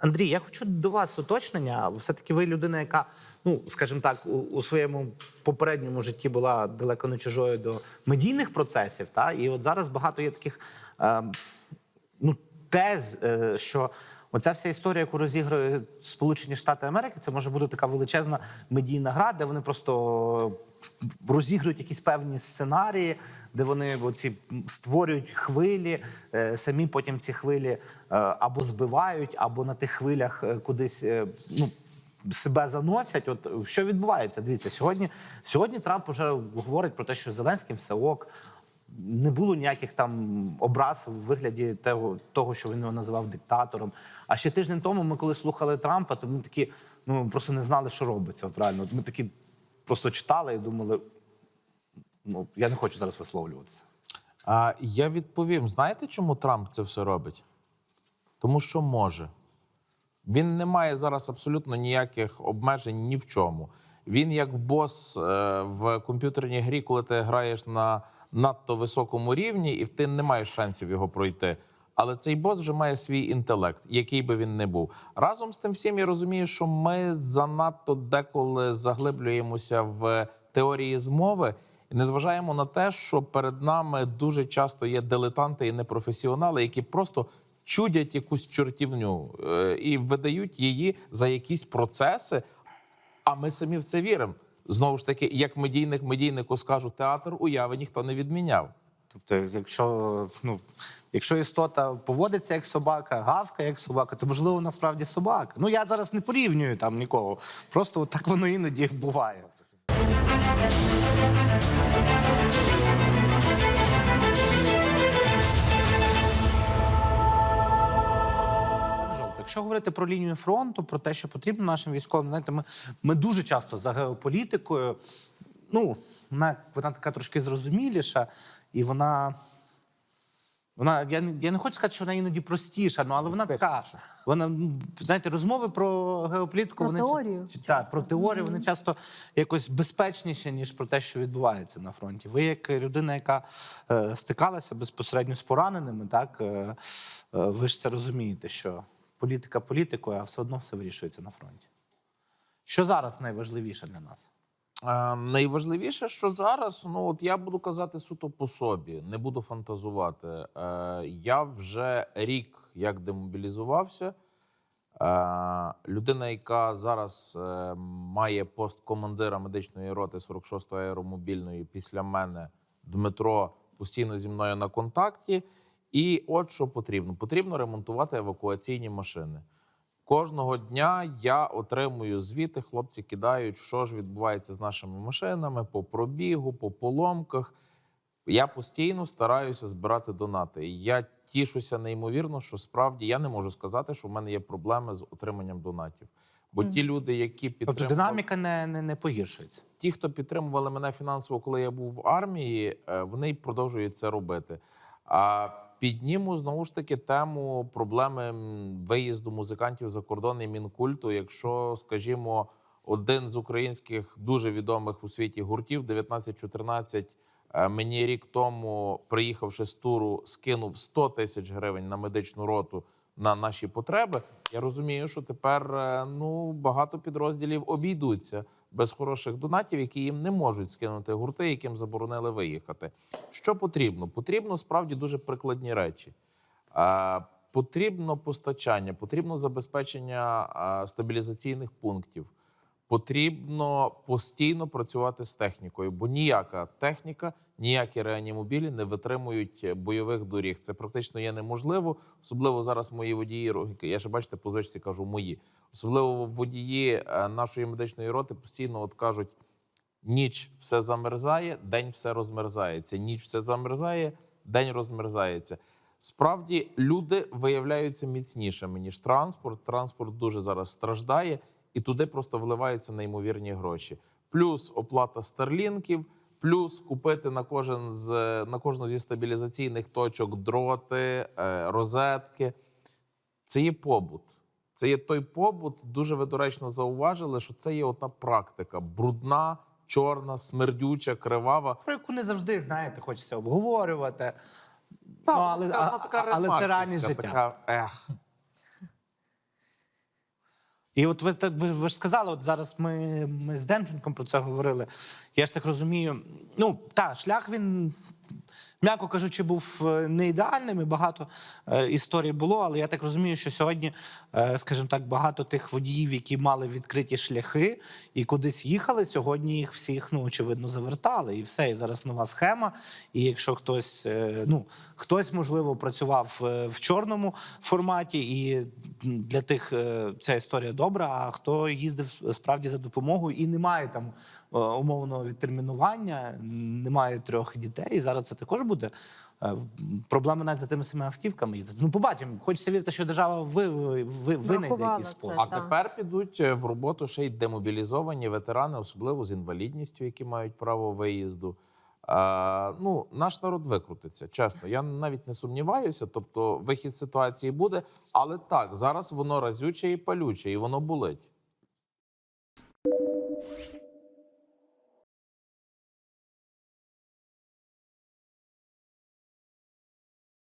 Андрій, я хочу до вас уточнення. Все-таки ви людина, яка, ну скажімо так, у, у своєму попередньому житті була далеко не чужою до медійних процесів. Та? І от зараз багато є таких е, ну, тез, е, що оця вся історія, яку розігрує Сполучені Штати Америки, це може бути така величезна медійна гра, де вони просто розігрують якісь певні сценарії, де вони оці створюють хвилі, е, самі потім ці хвилі е, або збивають, або на тих хвилях е, кудись ну, себе заносять. От що відбувається? Дивіться, сьогодні, сьогодні Трамп вже говорить про те, що Зеленським все ок. Не було ніяких там образ в вигляді того, того, що він його називав диктатором. А ще тиждень тому ми, коли слухали Трампа, то ми такі ну просто не знали, що робиться. От реально, ми такі просто читали і думали, ну я не хочу зараз висловлюватися. А я відповім: знаєте, чому Трамп це все робить? Тому що може. Він не має зараз абсолютно ніяких обмежень ні в чому. Він як бос е, в комп'ютерній грі, коли ти граєш на надто високому рівні, і ти не маєш шансів його пройти. Але цей бос вже має свій інтелект, який би він не був. Разом з тим всім я розумію, що ми занадто деколи заглиблюємося в теорії змови не зважаємо на те, що перед нами дуже часто є дилетанти і непрофесіонали, які просто чудять якусь чортівню е, і видають її за якісь процеси. А ми самі в це віримо. Знову ж таки, як медійник медійнику скажу, театр уяви ніхто не відміняв. Тобто, якщо ну якщо істота поводиться як собака, гавкає як собака, то можливо насправді собака. Ну я зараз не порівнюю там нікого. Просто так воно іноді буває. Якщо говорити про лінію фронту, про те, що потрібно нашим військовим, знаєте, ми, ми дуже часто за геополітикою. Ну, вона, вона така трошки зрозуміліша, і вона. Вона, я, я не хочу сказати, що вона іноді простіша, ну, але вона така. Вона, ну, знаєте, розмови про геополітику, Про вони теорію ча- та, часто. про теорію, вони часто якось безпечніші, ніж про те, що відбувається на фронті. Ви, як людина, яка е, стикалася безпосередньо з пораненими, так е, е, ви ж це розумієте, що політика політикою, а все одно все вирішується на фронті. Що зараз найважливіше для нас? Найважливіше, що зараз, ну от я буду казати суто по собі, не буду фантазувати. Е, я вже рік як демобілізувався. Е, людина, яка зараз е, має пост командира медичної роти 46-ї аеромобільної після мене, Дмитро, постійно зі мною на контакті. І от що потрібно: потрібно ремонтувати евакуаційні машини. Кожного дня я отримую звіти, хлопці кидають, що ж відбувається з нашими машинами по пробігу, по поломках. Я постійно стараюся збирати донати. Я тішуся неймовірно, що справді я не можу сказати, що в мене є проблеми з отриманням донатів. Бо ті люди, які Тобто динаміка не, не, не погіршується. ті, хто підтримували мене фінансово, коли я був в армії, е, вони продовжують це робити. А підніму знову ж таки тему проблеми виїзду музикантів за кордон і мінкульту. Якщо, скажімо, один з українських дуже відомих у світі гуртів 1914 е, мені рік тому, приїхавши з туру, скинув 100 тисяч гривень на медичну роту на наші потреби. Я розумію, що тепер е, ну багато підрозділів обійдуться без хороших донатів, які їм не можуть скинути гурти, яким заборонили виїхати. Що потрібно? Потрібно справді дуже прикладні речі. Потрібно постачання, потрібно забезпечення стабілізаційних пунктів. Потрібно постійно працювати з технікою, бо ніяка техніка, ніякі реанімобілі не витримують бойових доріг. Це практично є неможливо. Особливо зараз мої водії, я ще бачите, по звичці кажу мої. Особливо водії е, нашої медичної роти постійно от кажуть: ніч все замерзає, день все розмерзається. Ніч все замерзає, день розмерзається. Справді люди виявляються міцнішими ніж транспорт. Транспорт дуже зараз страждає, і туди просто вливаються неймовірні гроші. Плюс оплата старлінків, плюс купити на кожен з на кожну зі стабілізаційних точок дроти, е, розетки. Це є побут. Це є той побут. Дуже ви доречно зауважили, що це є ота практика брудна, чорна, смердюча, кривава. Про яку не завжди, знаєте, хочеться обговорювати. Та, ну, але, вона а, така але це ремарківська, життя. Така, ех. І от ви так ви, ж сказали, от зараз ми, ми з Демченком про це говорили. Я ж так розумію. Ну, та, шлях він, м'яко кажучи, був е, не ідеальним, і багато е, історій було, але я так розумію, що сьогодні, е, скажімо так, багато тих водіїв, які мали відкриті шляхи і кудись їхали, сьогодні їх всіх, ну, очевидно, завертали. І все. І зараз нова схема. І якщо хтось, ну, хтось, можливо, працював в чорному форматі, і для тих ця історія добра. А хто їздив справді за допомогою і не має там умовного відтермінування, немає трьох дітей. І Зараз це також буде. е, Проблема навіть за тими самими автівками. Ну, побачимо. Хочеться вірити, що держава ви, ви, ви винайде якийсь спосіб. А тепер підуть е, в роботу ще й демобілізовані ветерани, особливо з інвалідністю, які мають право виїзду. А, ну, наш народ викрутиться, чесно. Я навіть не сумніваюся. Тобто, вихід з ситуації буде, але так зараз воно разюче і палюче, і воно болить.